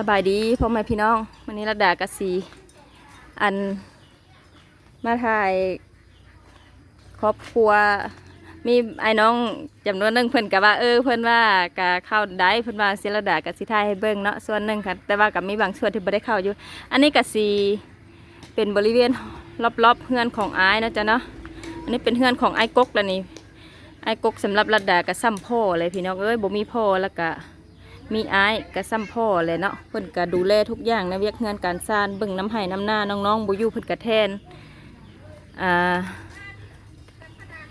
สบายดีพ่อแม่พี่น้องวันนี้ระดากะสีอันมาถ่ายครอบครัว มีไอ้น้องจำนวนหนึ่งเพิ่อนกะว่าเออเพิ่อนว่ากะเข้าได้เพิ่อนว่าสิระดากะสิถ่ายให้เบิ่งเนาะส่วนหนึ่งค่ะแต่ว่าก็มีบางส่วนที่บ่ได้เข้าอยู่ อันนี้กะสีเป็นบริเวณรอบๆเฮือนของไอ้นะจ้ะเนาะอันนี้เป็นเฮือนของไอ้กกแล้วนี่ไอ้กกสำหรับระดากะซ้ำพ่อเลยพี่น้องเอ้ยบ่มีพ่อแล้วก็ มีอ้ายกะซ้ำพ่อเลยเนาะเพิ่นก็ดูแลทุกอย่างในะเวียกงานการสร้างเบิ่งน้ำไห้น้ำหน้าน้องๆบ่อยู่เพิ่นก็แทนอ่า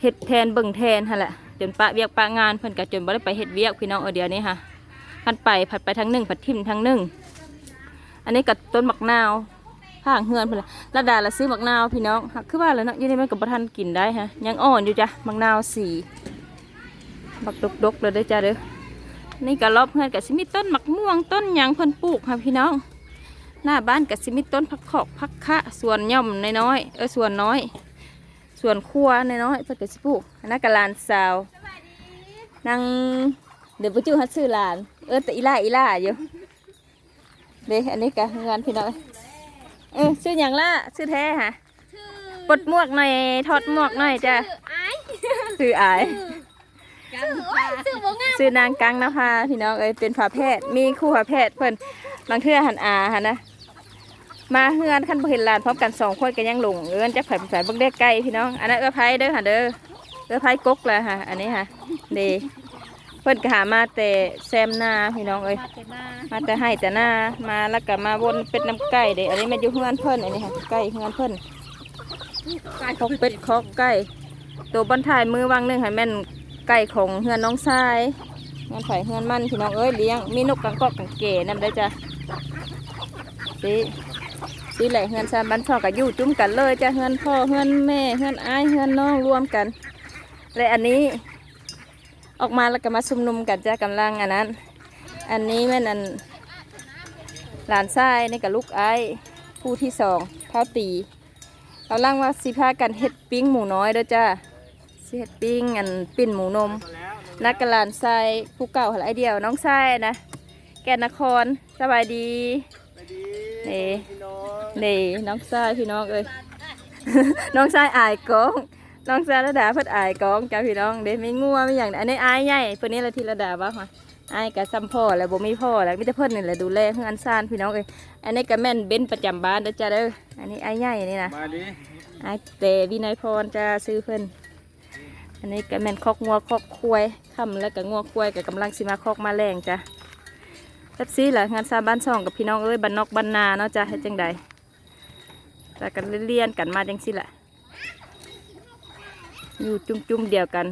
เฮ็ดแทนเบิ่งแทนหั่นแหละจนปะเวียกปะงานเพิ่นก็จนบ่ได้ไปเฮ็ดเวียกพี่น้องเออเดี๋ยวนี้ค่ะพันไปผัดไปทางหนึ่งผัดทิมทางหนึ่งอันนี้ก็ต้นมักนาวข้าเฮือนเพิ่นละระดาละซื้อมักนาวพี่น้องหักคือว่าแล้วเนาะยู่นี่มันก็บ่ทันกินได้ฮะยังอ่อนอยู่จ้ะมักนาวสีบักดกๆเลยเด้จ้าเด้อ นี่ก็รอบเพื่อนกับสิมีต้นมะม่วงต้นหยางเพิ่นปลูกค่ะพี่น้อง หน้าบ้านกับสิมีต้นผักขอกผักคะส่วนย่อมน้อยๆเออส่วนน้อย ส่วนครัวน้อยๆเพิ่นก็สิปลูกอันนั้นก็ลานสาวนางเดี๋ยวไปจูฮัดซื้อหลาน เออแต่อีล่าอีล่าอยู่เด้อันนี้ก็งานพี่น้องเออชื่ออย่างล่ะชื่อแท้ฮะปลดหมวกหน่อยถอดหมวกหน่อยจ้ะไอ้ชื่ออายสื่อ ว่าสื่อบ่งามชื่อนางกังนภาพี่น้องเอ้ยเป็นฝาแพทย์มีครู่ฝาแพทย์เพิ่นบางเทื่อหันอาหันนะมาเฮือนขั้นบ่เห็นหลานพร้อมกันสองคนก็ยังหลงเอื้อนจะไผ่ไผ่เบิ่งได้ไกลพี่น้องอันนั้นเอื้อไผ่เด้อค่ะเด้อเอื้อไผ่กกเลยค่ะ อันนี้ค่ะเดเพิ่นก็หามาแต่แซมนาพี่น้องเอ้ยมาแต่มามาแต่ให้แต่หน้ามาแล้วก็มาวนเป็ดน้ำไก่เด้อันนี้แมันอยู่เฮือนเพิ่นอันนี้ค่ะไก่เฮือนเพิ่นคอกเป็ดคอกไก่ตัวบอนถ่ายมือวางหนึงให้แม่น ไก่ของเฮือนน้องชายเฮือนไผ่เฮือนมันพี่น้องเอ้ยเลี้ยงมีนกกังกอกกังเก๋นำได้จ้ะสิสิแหละเฮือนชานบ้านช่อกับยู่จุ้มกันเลยจ้ะเฮือนพ่อเฮือนแม่เฮือนอ้ายเฮือนน้องรวมกันและอันนี้ ออกมาแล้วก็มาชุมนุมกันจ้ะกำลังอันนั้น อันนี้แม่นันหลานชายนี่กับลูกไอ้ผู้ที่สองเท้าตีเราล่างว่าสิพากันเฮ็ดปิ้งหมูน้อยด้อจ้า สิเฮ็ดปิ้งอันปิ้นหมูนม นักกบหลานชายผู้เก่าหลายเดียวน้องชายนะแกนนครสบายดีนี่นี่น้องชายพี่น้องเอ้ยน้องชายอายกองน้องชายระดาเพิ่นอายกองจ้าพี่น้องเด้ไม่งัวไม่อย่างอันนี้อายใหญ่เพิ่นนี้ละทีระดาว่าค่ะไอ้ายกับซ้ำพ่อแล้วบ่มีพ่อแล้วมีแต่เพิ่นนี่แหละดูแลเพื่อนซ่านพี่น้องเอ้ยอันนี้ก็แม่นเบ้นประจำบ้านเด้อจ้าเด้ออันนี้ไอ้ายใหญ่นี่นะมาดิไอ้ายเตวินัยพรจะซื้อเพิ่น อันนี้ก็แม่นคอกงัวคอกควายค่ำแล้วก็งัวควายก็กำลังสิมาคอกมาแรงจ้ะแท็บซี่แหละงานซาบ้านช่องกับพี่น้องเอ้ยบ้านนอกบ้านนาเนาะจ้ะเฮ็ดจังใดแต่กันเรียนกันมาจังซี่แหละอยู่จุ่มๆเดียวกัน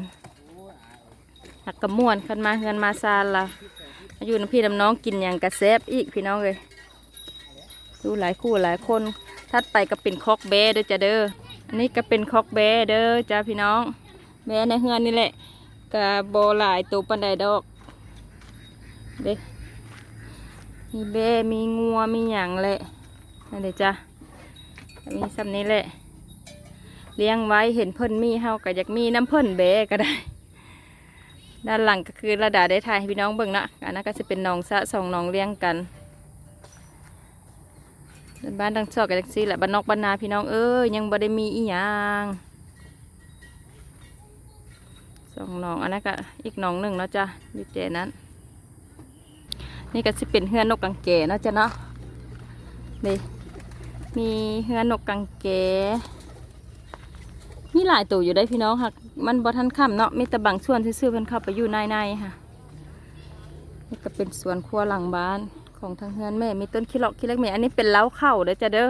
หักกระม่วนขึ้นมาเงินมาซาลละมาอยู่น้ำพี่น้ำน้องกินอย่างกระแซบอีกพี่น้องเลยดูหลายคู่หลายคนทัดไปก็เป็นคอกแบเด้อจ้าเด้ออันนี้ก็เป็นคอกแบเด้อจ้าพี่น้อง แบในเฮือนนี่แหละกะบอหลายตัวปันไดดอกเด้มีแบมีงัวมีหยังแหละนั่นเด้อจ้ามีซ้ำนี้แหละ เลี้ยงไว้เห็นเพิ่นมีเฮาก็อยากมีน้ำเพิ่นแบก็ได้ ด้านหลังก็คือระดาได้ถ่ายให้พี่น้องเบิ่งนะอันนั้นก็จะเป็นหนองสะสองหนองเลี้ยงกันบ้านดังซอกกันจังซี่แหละบ้านนอกบ้านนาพี่น้องเอ้ยยังบ่ได้มีอีหยัง องหนองอันนั้นก็อีกหนองหนึ่งเนาะจ้ะอยู่เจนั้น นี่ก็สิเป็นเฮือนนกกังเกเนาะจ้ะเนาะนี่มีเฮือนนกกังเกมีหลายตัวอยู่ได้พี่น้องค่ะ มันบ่ทันค่ำเนาะมีแต่บางส่วนซื้อๆเพิ่นเข้าไปอยู่ในในๆค่ะนี่ก็เป็นสวนครัวหลังบ้านของทางเฮือนแม่ มีต้นขี้เหลอกขี้เล็กแม่อันนี้เป็นเล้าเข้าเด้อจ้ะเด้อ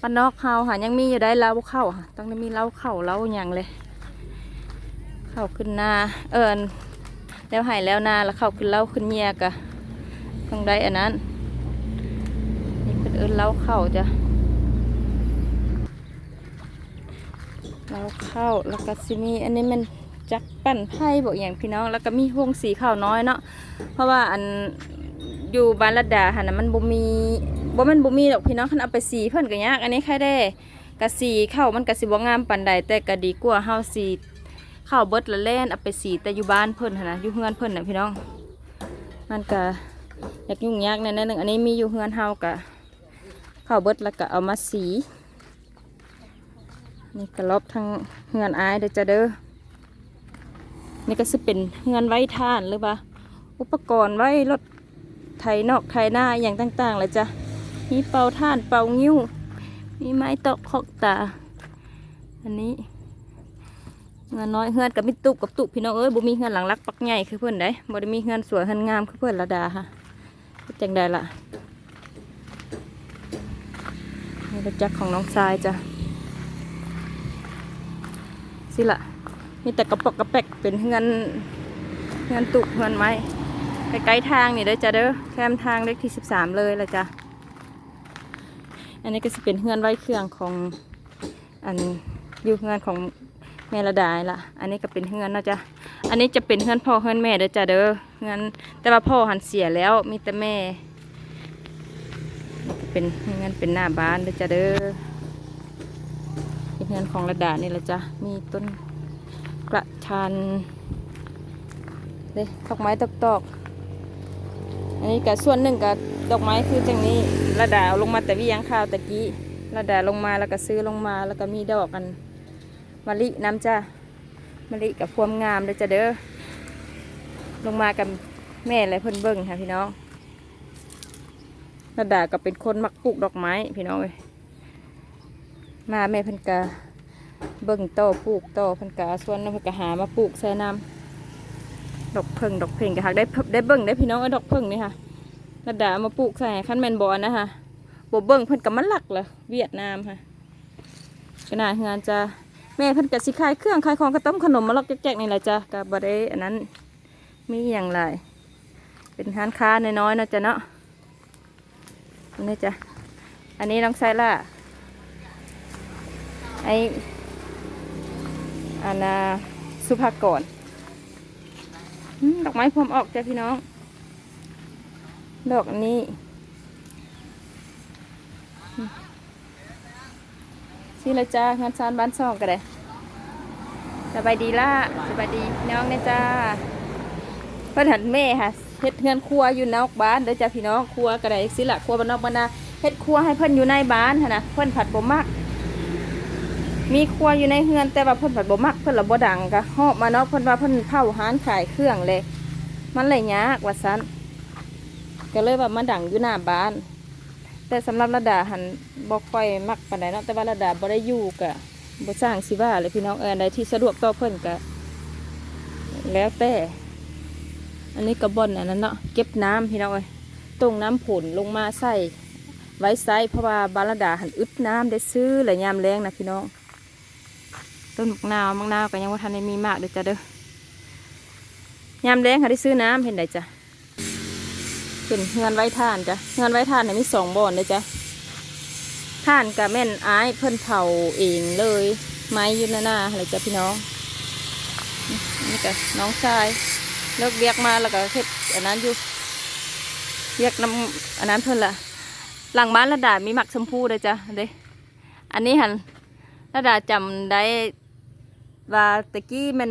ปนนอกเฮาค่ะยังมีอยู่ได้เล้าเข้าค่ะต้องได้มีเล้าเข้าเล้าหยังเลย เข้าขึ้นนาเอิญแล้วหายแล้วนาแล้วเข้าขึ้นเล้าขึ้นเงียกะต้องได้อันนั้น นี่เป็นเอิญเล้าเข้าจ้ะเราเข้าแล้วก็สิมีอันนี้มันจักปั่นไพ่บอกอย่างพี่น้อง แล้วก็มีห่วงสีข้าวน้อยเนาะเพราะว่าอันอยู่บ้านลัดดาหันะมันบ่มีบ่มันบ่มีดอกพี่น้องคันเอาไปสีเพิ่นก็ยากอันนี้แค่ได้กะสีเข้ามันก็สิบ่งามปานใดแต่ก็ดีกว่าเฮาสี ข้าวเบิดละแล่นเอาไปสีแต่อยู่บ้านเพิ่นนะอยู่เฮือนเพิ่นน่ะพี่น้อง มันก็อยากยุ่งยากแน่นหนึ่งอันนี้มีอยู่เฮือนเฮากะข้าวเบิดแล้วก็เอามาสีนี่กระลบทางเฮือนอายเด้อจ้ะเด้อนี่ก็จะเป็นเฮือนไว้ท่านหรือว่าอุปกรณ์ไว้รถไถนอกไถหน้าอย่างต่างๆเลยจ้ะมีเป่าท่านเป่างิ้วมีไม้ตอกคอกตา อันนี้ เงินน้อยเฮือนกับมิตุบกับตุพี่น้องเอ้ยบ่มีเฮือนหลังรักปักใหญ่คือเพื่อนได้บ่ได้มีเฮือนสวยเฮือนงามคือเพื่อนระดาค่ะเจังใดล่ะนี่รถจักรของน้องทรายจ้ะสิละมีแต่กระปอกกระแปกเป็นเฮือนเฮือนตุกเฮือนไม้ไกลๆทางนี่เด้จ้ะเด้อแคมทางเลขที่สิบสามเลยละจ้ะอันนี้ก็จะเป็นเฮือนไว้เครื่องของอันอยู่เฮือนของ แม่ระดายล่ะ อันนี้ก็เป็นเฮือนเนาะจ้ะ อันนี้จะเป็นเฮือนพ่อเฮือนแม่เด้อจ้ะเด้อเฮือนแต่ว่าพ่อหันเสียแล้วมีแต่แม่ เป็นเฮือนเป็นหน้าบ้านเด้อจ้ะเด้อเป็นเฮือนของระดานี่ละจ้ะ มีต้นกระชันเด้ดอกไม้ตอกตอกๆอันนี้ก็ส่วนหนึ่งก็ดอกไม้คือจังนี้ระดาเอาลงมาแต่วิยังข้าวตะกี้ระดาลงมาแล้วก็ซื้อลงมาแล้วก็มีดอกกัน มะลิน้ำจ้ามะลิกับพวมงามเลยจ้ะเด้อลงมากับแม่เลยเพิ่นเบิ่งค่ะพี่น้องระดาก็เป็นคนมักปลูกดอกไม้พี่น้องเลยมาแม่เพิ่นกะเบิ่งโตอปลูกโตอเพิ่นกะส่วนนั้นเพิ่นกะหามาปลูกใส่น้ำดอกเพิ่งดอกเพ่งกะหักได้ได้เบิ่งได้พี่น้องไอ้ดอกเพิ่งนี่ค่ะระดามาปลูกใส่ขั้นแมนบอลนะคะบเบิ้งเพิ่นกับมันหลักเหรอเวียดนามค่ะขนาดงานจะ แม่เพิ่นกับสิขายเครื่องขายของกระต้มขนมมาลอกแจกๆนี่แหละจ้ะกับบได้อันนั้นมีอย่างไรเป็นร้านค้าน้อยๆเนาะจ้ะเนาะนี่จ้ะอันนี้น้องไซล่าไออันน่ะสุภากรดอกไม้พร้อมออกจ้ะพี่น้อง ดอกอัน นี้อืมสิละจ้างานซานบ้านซองกันเลยสบายดีล่ะสบายดีพี่น้องนะจ้าเพื่อนหันแม่ค่ะเฮ็ดเฮือนครัวอยู่นอกบ้านเด้อจ้าพี่น้องครัวกระไดสิละครัวบ้านนอกบ้านนาเฮ็ดครัวให้เพื่อนอยู่ในบ้านนะเพื่อนผัดบ่มักมีครัวอยู่ในเฮือนแต่ว่าเพื่อนผัดบ่มักเพื่อนละบ่ดังกะหอบมาเนาะเพื่อนว่าเพื่อนเผาหานขายเครื่องเลย มันเลยยากว่าซันก็เลยแบบมาดังอยู่หน้าบ้าน แต่สำหรับระดาหันบอกค่อยมักปานใดเนาะแต่ว่าระดาบ่ได้อยู่กะบ่สร้างสิว่าเลยพี่น้องเออนใดที่สะดวกต่อเพิ่นกะแล้วแต่ อันนี้กระบอนอันนั้นเนาะเก็บน้ำพี่น้องเอ้ยตรงน้ำผลลงมาใส่ไว้ใส่เพราะว่าบาระดาหันอึดน้ำได้ซื้อหลายยามแรงนะพี่น้อง ต้นมะนาวมะนาวก็ยังว่าทันได้มีมากเด้อจ้ะเด้อยามแรงค่ะได้ซื้อน้ำเห็นได้จ้ะ เป็นเงินไว้ท่านจ้ะเงินไว้ท่านเนี่ยมีสองบ่อนเลยจ้ะท่านกับแม่นอายเพิ่นเผาเองเลย ไม้ยืนหน้าอะไรจ้ะพี่น้องนี่ก็น้องชายเลิกเรียกมาแล้วก็เฮ็ดอันนั้นอยู่เรียกน้ำอันนั้นเพิ่นละหลังบ้านระดามีหมักชมพูเลยจ้ะเด้อันนี้หันระดาจำได้ว่าตะกี้มัน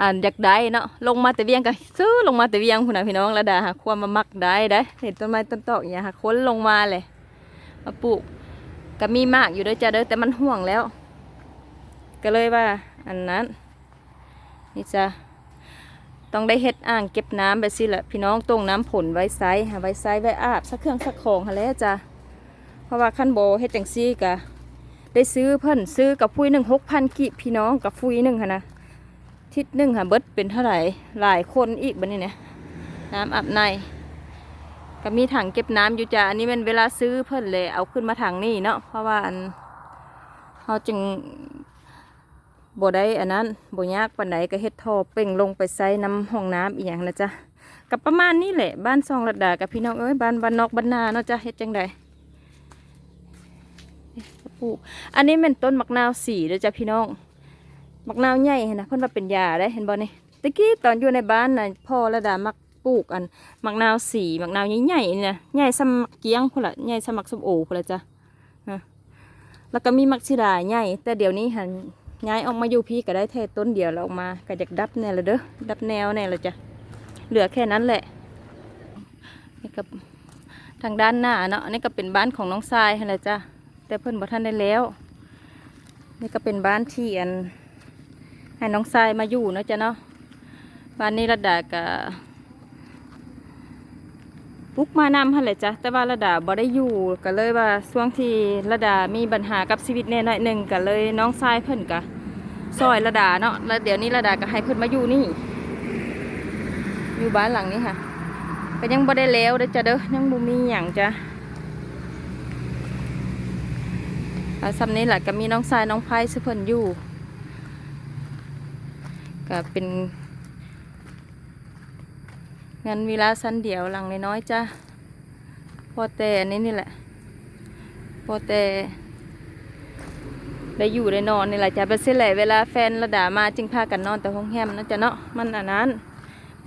อ่านอยากได้เนาะลงมาแต่เวียงก็ซื้อลงมาแต่เวียงพุ่นน่ะพี่น้องระดาหาความมามักได้ได้เห็นต้นไม้ต้นตอกอย่างหาค้นลงมาเลยมาปลูกก็มีมากอยู่ด้อจ้ะเด้อแต่มันห่วงแล้ว ก็เลยว่า อันนั้น นี่จ้ะต้องได้เฮ็ดอ่างเก็บน้ำไปสิละพี่น้องตรงน้ำผลไว้ไซหาไว้ไซไว้อาบสักเครื่องสักของหาแล้วจ้ะเพราะว่าขั้นโบเฮ็ดจังซี่กะได้ซื้อเพิ่นซื้อกับฟุยหนึ่งหกพันกิพี่น้องกับฟุยหนึ่งค่ะนะ ทิศหนึ่งค่ะเบิดเป็นเท่าไหร่หลายคนอีกบันนี้เนี่ยน้ำอาบในก็มีถังเก็บน้ำอยู่จ้ะอันนี้เป็นเวลาซื้อเพิ่นเลยเอาขึ้นมาถังนี่เนาะเพราะว่าอันเขาจึงบ่ได้อันนั้นบ่ยากปานใดก็เฮ็ดท่อเป่งลงไปใส่น้ำห้องน้ำอีหยังนะจ๊ะก็ประมาณนี้แหละบ้านซองระดากับพี่น้องเอ้ยบ้านบ้านนอกบ้านนาเนาะจ้ะเฮ็ดจังใดปลูกอันนี้เป็นต้นมะนาวสีเด้อจ้ะพี่น้อง มักนาวใหญ่เห็นนะเพิ่นว่าเป็นยาได้เห็นบ่นี่ตะกี้ตอนอยู่ในบ้านน่ะพ่อระดามักปลูกอันมักนาวสีมักนาวใหญ่ๆนี่นะใหญ่สมักเกียงพุ่นละใหญ่สมักส้มโอพุ่นละจ้ะแล้วก็มีมักชิดาใหญ่แต่เดี๋ยวนี้หันย้ายออกมาอยู่พี่ก็ได้แค่ต้นเดียวแล้วออกมาก็อยากดับแน่ละเด้อดับแนวแน่ละจ้ะเหลือแค่นั้นแหละนี่ก็ทางด้านหน้าเนาะนี่ก็เป็นบ้านของน้องทรายอะไรจ้ะแต่เพิ่นบ่ทันได้แล้ว นี่ก็เป็นบ้านที่อัน ให้น้องทรายมาอยู่เนาะจ้ะเนาะบ้านนี้ระดาก็ปุ๊กมานำหั่นแหละจ้ะแต่ว่าระดาบ่ได้อยู่ก็เลยว่าช่วงที่ระดามีปัญหากับชีวิตแน่หน้อยหนึ่งก็เลยน้องทรายเพิ่นก็ซอยระดาเนาะแล้วเดี๋ยวนี้ระดาก็ให้เพิ่นมาอยู่นี่ อยู่บ้านหลังนี้ค่ะก็ยังบ่ได้แล้วเด้อจ้ะเด้อยังบ่มีหยังจ้ะอาซ้ำนี้แหละก็มีน้องทรายน้องไพ่ซึ่งเพิ่นอยู่ ก็เป็นงานเวลาสั้นเดียวหลังน้อยๆจ้ะพอแต่อันนี้นี่แหละ พอแต่ได้อยู่ได้นอนนี่แหละจ้ะเป็นเส้นแหละเวลาแฟนระดามาจึงพากันนอนแต่ห้องแฮมนะจ๊ะเนาะมันอันนั้น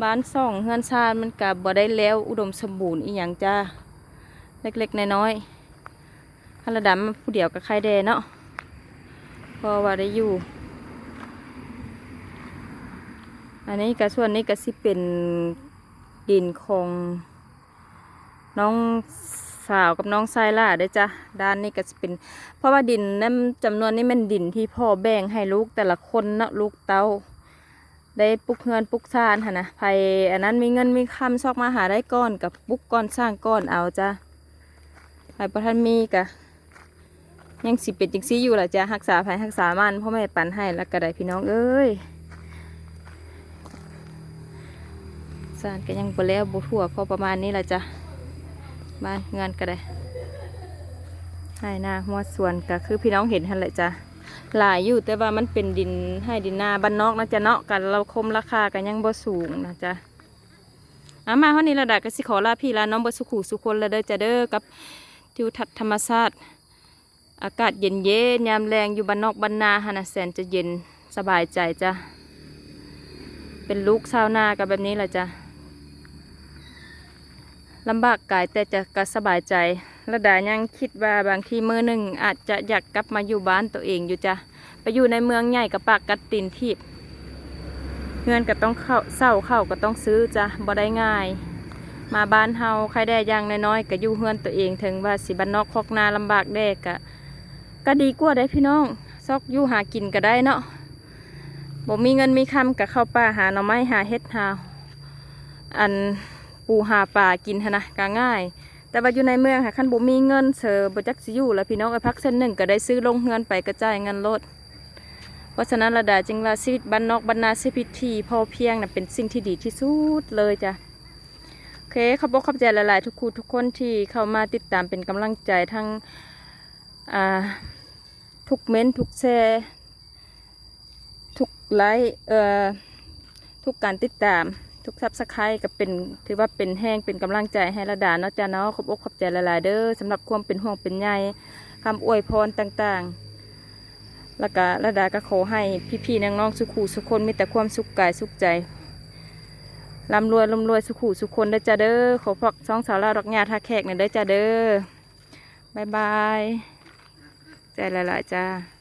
บ้านซ่องเฮือนซานมันกับบ่ได้แล้วอุดมสมบูรณ์อีหยังจ้าเล็กๆน้อยๆฮันระดัมาผู้เดียวกับใครแดเนาะพอว่าได้อยู่ อันนี้ก็ส่วนนี้ก็สิเป็นดินของน้องสาวกับน้องไซล่าเด้จ้ะด้านนี้ก็จะเป็น เพราะว่าดินนั้นจำนวนนี้มันดินที่พ่อแบ่งให้ลูกแต่ละคนเนาะลูกเต้า ได้ปลุกเงินปลุกซานค่ะนะไผอันนั้นมีเงินมีคำซอกมาหาได้ก้อนกับปลุกก้อนสร้างก้อนเอาจ้ะไผประทันมีกะยังสิเป็นจิงซี่อยู่ล่ะจ้ะรักษาไผรักษามันพ่อแม่ปันให้แล้วก็ได้พี่น้องเอ้ย สานก็ยังบ่แล้วบ่ทั่วพอประมาณนี้ละจ้ะบ้านเงินก็ได้ให้หน้าหัวสวนก็คือพี่น้องเห็นหั่นแหละจ้ะหลายอยู่แต่ว่ามันเป็นดินให้ดินนาบ้านนอกนะจ๊ะเนาะกันเราคมราคากันยังบ่สูงนะจ๊ะอามาเฮานี้ระดับก็สิขอลาพี่ลาน้องบ่สุขุสุคนล้วเด้อจะเด้อกับทิวทัศน์ธรรมชาติอากาศเย็นเย็นยามแรงอยู่บ้านนอกบ้านนาหนนะแสนจะเย็นสบายใจจ้ะเป็นลูกชาวนากับแบบนี้แหละจ้ะ ลำบากกายแต่จะก็สบายใจระดายังคิดว่าบางทีมือหนึ่งอาจจะอยากกลับมาอยู่บ้านตัวเองอยู่จ้ะไปอยู่ในเมืองใหญ่กับปากกัดตินทีบเงินก็ต้องเข้าเศร้าเข้าก็ต้องซื้อจ้ะบ่ได้ง่าย มาบ้านเฮาใครได้ย่างน้อยๆก็อยู่เฮือนตัวเองถึงว่าสิบ้านนอกคอกนาลำบากแดกก็ก็ดีกว่าได้พี่น้องซอกอยู่หากินก็ได้เนาะบ่มีเงินมีคำก็เข้าป่าหาหน่อไม้หาเฮ็ดหาอัน ปูหาปลากินหั้นะก็ง่าย แต่ว่าอยู่ในเมืองค่ะคันบ่มีเงินเสือบจักสิอยู่แล้วพี่น้องไอ้พักเส้นหนึ่งก็ได้ซื้อลงเฮือนไปกระจายเงินลดเพราะฉะนั้นระดาจึงว่าชีวิตบ้านนอกบรรณาชีวิตที่พอเพียงน่ะเป็นสิ่งที่ดีที่สุดเลยจ้ะโอเคขอบอกขอบใจหลายๆ ทุกคู่ทุกคนที่เข้ามาติดตามเป็นกำลังใจทั้งทุกเม้นทุกแชร์ทุกไลค์ทุกการติดตาม ทุกซับสไครต์ก็เป็นถือว่าเป็นแห้งเป็นกำลังใจให้ระดาเนาะจ้าเนาะขอบอกขอบใจหลายๆเด้อสำหรับความเป็นห่วงเป็นใยคำอวยพรต่างๆ แล้วก็ระดาก็ขอให้พี่ๆน้องๆสุขูสุขคนมีแต่ความสุขกายสุขใจร่ำรวยร่ำรวยสุขูสุขคนเด้อจ้าเด้อขอพักสองสาวลาดอกหญ้าท่าแขกเนี่ยเด้อจ้าเด้อบายบายใจหลายๆจ้า